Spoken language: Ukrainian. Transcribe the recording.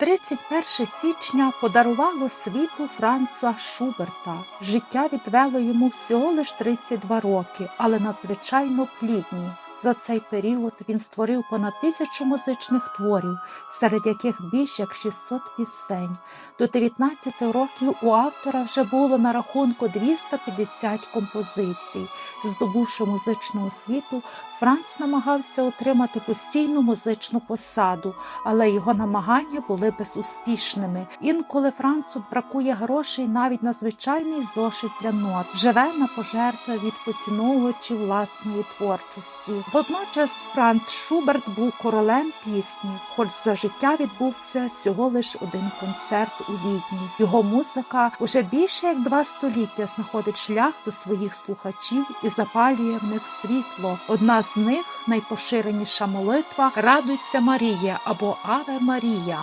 31 січня подарувало світу Франца Шуберта. Життя відвело йому всього лиш 32 роки, але надзвичайно плідні. За цей період він створив понад тисячу музичних творів, серед яких більш як 600 пісень. До 19 років у автора вже було на рахунку 250 композицій. Здобувши музичну освіту, Франц намагався отримати постійну музичну посаду, але його намагання були безуспішними. Інколи Францу бракує грошей навіть на звичайний зошит для нот, живе на пожертви від поціновувачів власної творчості. Водночас Франц Шуберт був королем пісні, хоч за життя відбувся всього лиш один концерт у Відні. Його музика уже більше як два століття знаходить шлях до своїх слухачів і запалює в них світло. Одна з них найпоширеніша молитва Радуйся Марія або Аве Марія.